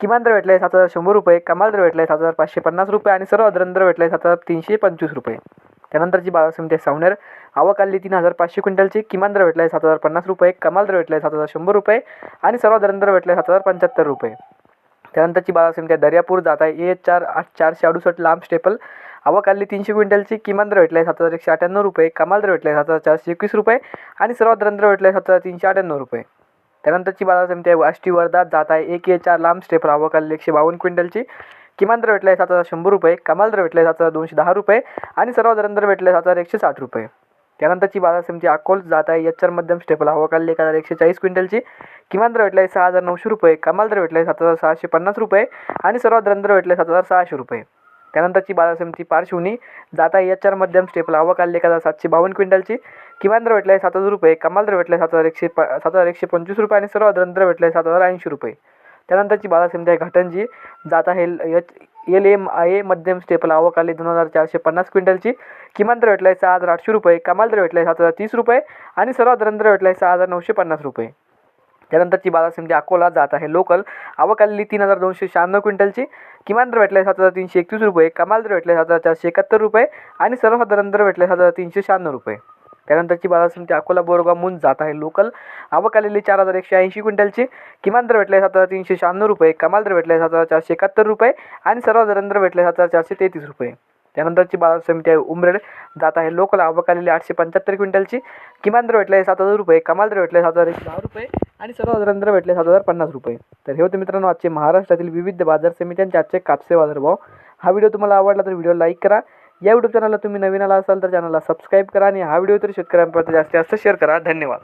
किमान दर भेटला आहे सात हजार शंभर रुपये कमाल दर भेटला आहे सात हजार पाचशे पन्नास रुपये आणि सर्व अदरन दर भेटला आहे सात हजार तीनशे पंचवीस रुपये. त्यानंतरची बाजार समिती आहे सावनेर आवक आली तीन हजार पाचशे क्विंटलची किमान दर भेटला आहे सात हजार पन्नास रुपये कमाल दर भेटला आहे सात हजार शंभर रुपये आणि सर्व अधरन दर भेटला आहे सात हजार पंच्याहत्तर रुपये. त्यानंतरची बाजार समिती आहे दर्यापूर जात आहे ए चार आठ चारशे अडुसष्ट लांब स्टेपल. आवक आली तीनशे क्विंटलची किमान दर भेटला आहे सात हजार एकशे अठ्ठ्याण्णव रुपये कमाल दर भेटला आहे सात हजार चारशे एकवीस रुपये आणि सर्वात दर भेटला आहे सात हजार तीनशे अठ्ठ्याण्णव रुपये. त्यानंतरची बाजार समिती आहे अष्टी वर्धात जात आहे एक ए चार लांब स्टेप आवक एकशे बावन्न क्विंटलची. किमान दर भेटला आहे सात हजार शंभर रुपये कमाल दर भेटला आहे सात हजार दोनशे दहा रुपये आणि सर्व दर भेटले सात हजार एकशे साठ रुपये. त्यानंतरची बाजार समिती अकोल जात आहे एच आर मध्यम स्टेपला आवक एक हजार एकशे चाळीस क्विंटलची. किमान दर भेटला आहे सहा हजार नऊशे रुपये कमाल दर भेटला आहे सात हजार सहाशे पन्नास रुपये आणि सर्वात दर भेटले सात हजार सहाशे रुपये. त्यानंतरची बाजार समिती पारशिवनी जाता एच आर मध्यम स्टेपला हवा काढली एक हजार सातशे बावन्न क्विंटलची. किमान दर भेटला आहे सात हजार रुपये. कमाल दर भेटला आहे सात हजार एकशे प सात हजार एकशे पंचवीस रुपये आणि सर्व दर भेटला आहे सात हजार ऐंशी रुपये. त्यानंतरची बाजार समिती आहे घाटंजी जाता हेल H L M I A मध्यम स्टेपल आवक आली दोन हजार चारशे पन्नास क्विंटलची. किमान दर भेटला आहे सहा हजार आठशे रुपये. कमाल दर भेटला आहे सात हजार तीस रुपये आणि सर्व दर भेटला आहे सहा हजार नऊशे पन्नास रुपये. त्यानंतरची बाजार समिती अकोला जात आहे. लोकल आवक आलेली तीन हजार दोनशे शहाण्णव क्विंटलची. किमान दर भेटला सात हजार तीनशे एकतीस रुपये. कमाल दर भेटला सात हजार चारशे एकाहत्तर रुपये. आणि सर्वसाधारण दर भेटला सात हजार तीनशे शहाण्णव रुपये. त्यानंतरची बाजार समिती अकोला बोरगाव मुंज जात आहे. लोकल आवक आलेली चार हजार एकशे ऐंशी क्विंटलची. किमान दर भेटला सात हजार तीनशे शहाण्णव रुपये. कमाल दर भेटला सात हजार चारशे एकाहत्तर रुपये. आणि सर्वसाधारण दर भेटला सात हजार चारशे तेहतीस रुपये. त्यानंतरची बाजार समिती आहे उमरेड जात आहे लोकल आवक आलेली आठशे पंच्याहत्तर क्विंटलची. किमान दर भेटला आहे सात हजार रुपये कमाल दर भेटला आहे सात हजार एकशे दहा रुपये आणि सर्वसाधारण दर भेटले सात हजार पन्नास रुपये. तर हे होते मित्रांनो आजचे महाराष्ट्रातील विविध बाजार समित्यांचे आजचे कापसे बाजारभाव. हा व्हिडिओ तुम्हाला आवडला तर व्हिडिओ लाईक करा. या यूट्यूब चॅनलला तुम्ही नवीन आला असाल तर चॅनलला सबस्क्राईब करा आणि हा व्हिडिओ तर शेतकऱ्यांपर्यंत जास्तीत जास्त शेअर करा. धन्यवाद.